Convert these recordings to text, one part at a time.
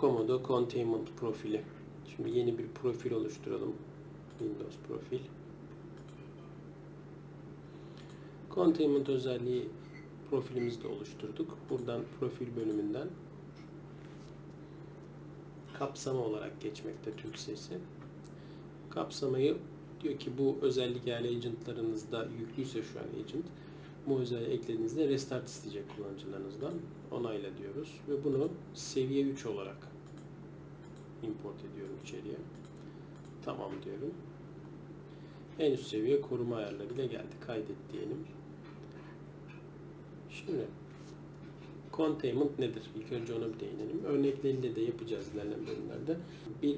Komodo Containment profili. Şimdi yeni bir profil oluşturalım. Windows profil. Containment özelliği profilimizi de oluşturduk. Buradan profil bölümünden kapsama olarak geçmekte Türk sesi. Kapsamayı diyor ki bu özellik eğer agentlarınızda yüklüyse şu an agent bu özelliği eklediğinizde restart isteyecek kullanıcılarınızdan onayla diyoruz ve bunu seviye 3 olarak import ediyorum içeriye. Tamam diyorum. En üst seviye koruma ayarlarıyla geldi. Kaydet diyelim. Şimdi containment nedir? İlk önce ona bir değinelim. Örnekleriyle de yapacağız ilerleyen bölümlerde. Bir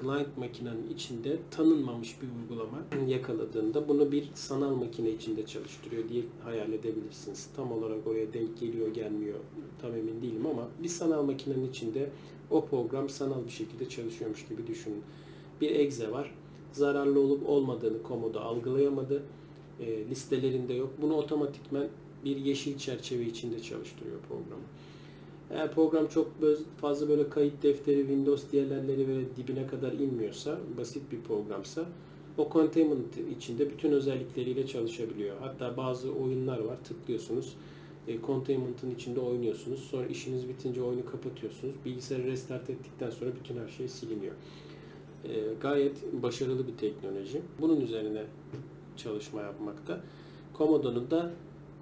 client makinenin içinde tanınmamış bir uygulama yakaladığında bunu bir sanal makine içinde çalıştırıyor diye hayal edebilirsiniz. Tam olarak oraya denk geliyor gelmiyor tam emin değilim ama bir sanal makinenin içinde o program sanal bir şekilde çalışıyormuş gibi düşünün. Bir exe var. Zararlı olup olmadığını komodo algılayamadı. E, listelerinde yok. Bunu otomatikmen bir yeşil çerçeve içinde çalıştırıyor programı. Eğer program çok fazla böyle kayıt defteri, Windows diğerlerleri böyle dibine kadar inmiyorsa, basit bir programsa o containment içinde bütün özellikleriyle çalışabiliyor. Hatta bazı oyunlar var, tıklıyorsunuz. E, containment'ın içinde oynuyorsunuz. Sonra işiniz bitince oyunu kapatıyorsunuz. Bilgisayarı restart ettikten sonra bütün her şey siliniyor. E, gayet başarılı bir teknoloji. Bunun üzerine çalışma yapmakta. Commodo'nun da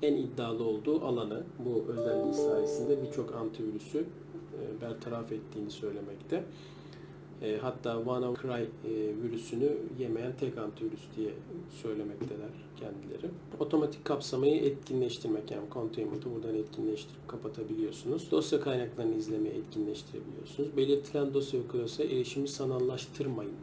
en iddialı olduğu alanı bu özelliği sayesinde birçok antivirüsü e, bertaraf ettiğini söylemekte. E, hatta WannaCry e, virüsünü yemeyen tek antivirüs diye söylemekteler kendileri. Otomatik kapsamayı etkinleştirmek yani containment'ı buradan etkinleştirip kapatabiliyorsunuz. Dosya kaynaklarını izlemeyi etkinleştirebiliyorsunuz. Belirtilen dosya klasya erişimi sanallaştırmayın.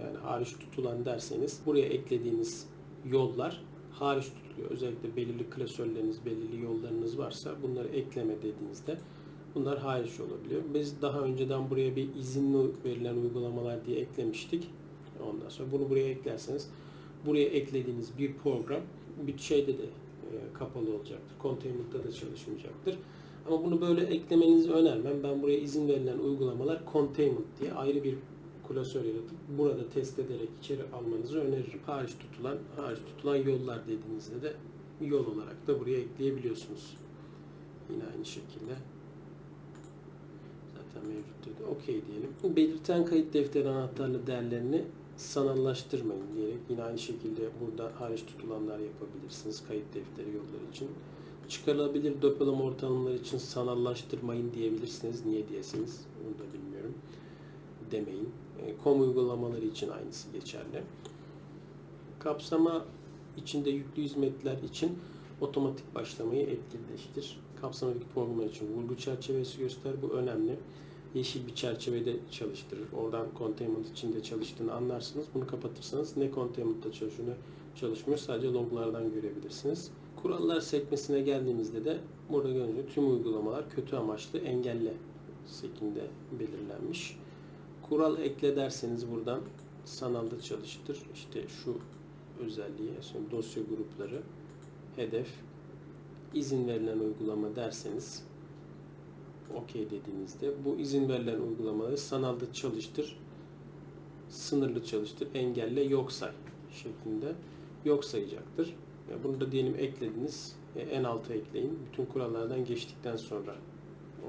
Yani hariç tutulan derseniz buraya eklediğiniz yollar hariç tutuluyor. Özellikle belirli klasörleriniz, belirli yollarınız varsa bunları ekleme dediğinizde bunlar hariç olabiliyor. Biz daha önceden buraya bir izinli verilen uygulamalar diye eklemiştik. Ondan sonra bunu buraya eklerseniz buraya eklediğiniz bir program bir şeyde de e, kapalı olacaktır. Containment'ta da çalışmayacaktır. Ama bunu böyle eklemenizi önermem. Ben buraya izin verilen uygulamalar containment diye ayrı bir klasör yaratıp burada test ederek içeri almanızı öneririm. Hariç tutulan, hariç tutulan yollar dediğinizde de yol olarak da buraya ekleyebiliyorsunuz. Yine aynı şekilde. Zaten mevcut dedi. Okey diyelim. Belirten kayıt defteri anahtarlı değerlerini sanallaştırmayın diyerek yine aynı şekilde burada hariç tutulanlar yapabilirsiniz kayıt defteri yolları için. Çıkarılabilir depolama ortamları için sanallaştırmayın diyebilirsiniz. Niye diyesiniz onu da bilmiyorum. Demeyin. E, kom uygulamaları için aynısı geçerli. Kapsama içinde yüklü hizmetler için otomatik başlamayı etkinleştir. Kapsamadaki programlar için vurgu çerçevesi göster. Bu önemli. Yeşil bir çerçevede çalıştırır. Oradan containment içinde çalıştığını anlarsınız. Bunu kapatırsanız ne containment'ta çalışıyor ne çalışmıyor. Sadece loglardan görebilirsiniz. Kurallar sekmesine geldiğimizde de burada görünüyor. Tüm uygulamalar kötü amaçlı engelle şeklinde belirlenmiş. Kural ekle derseniz buradan sanalda çalıştır. İşte şu özelliği, şimdi dosya grupları, hedef, izin verilen uygulama derseniz okey dediğinizde bu izin verilen uygulamaları sanalda çalıştır, sınırlı çalıştır, engelle yok say şeklinde yok sayacaktır. Ya Bunu da diyelim eklediniz, e, en alta ekleyin. Bütün kurallardan geçtikten sonra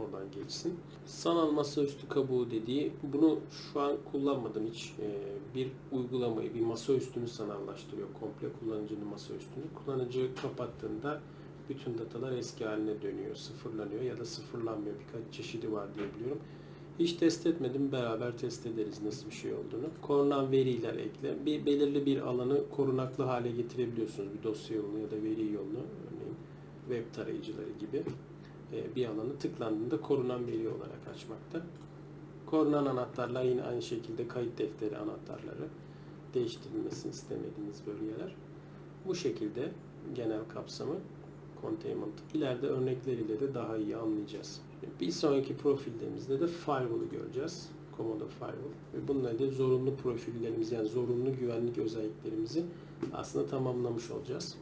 oradan geçsin. Sanal masaüstü kabuğu dediği bunu şu an kullanmadım hiç. Ee, bir uygulamayı, bir masaüstünü sanallaştırıyor. Komple kullanıcının masaüstünü. Kullanıcı kapattığında bütün datalar eski haline dönüyor, sıfırlanıyor ya da sıfırlanmıyor. Birkaç çeşidi var diye biliyorum. Hiç test etmedim. Beraber test ederiz nasıl bir şey olduğunu. Korunan veriler ekle. Bir belirli bir alanı korunaklı hale getirebiliyorsunuz. Bir dosya yolunu ya da veri yolunu örneğin web tarayıcıları gibi bir alanı tıklandığında korunan veri olarak açmakta. Korunan anahtarlar yine aynı şekilde kayıt defteri anahtarları değiştirilmesini istemediğiniz bölgeler. Bu şekilde genel kapsamı containment. İleride örnekleriyle de daha iyi anlayacağız. Bir sonraki profillerimizde de firewall'u göreceğiz. Commodore Firewall. Ve bununla da zorunlu profillerimizi yani zorunlu güvenlik özelliklerimizi aslında tamamlamış olacağız.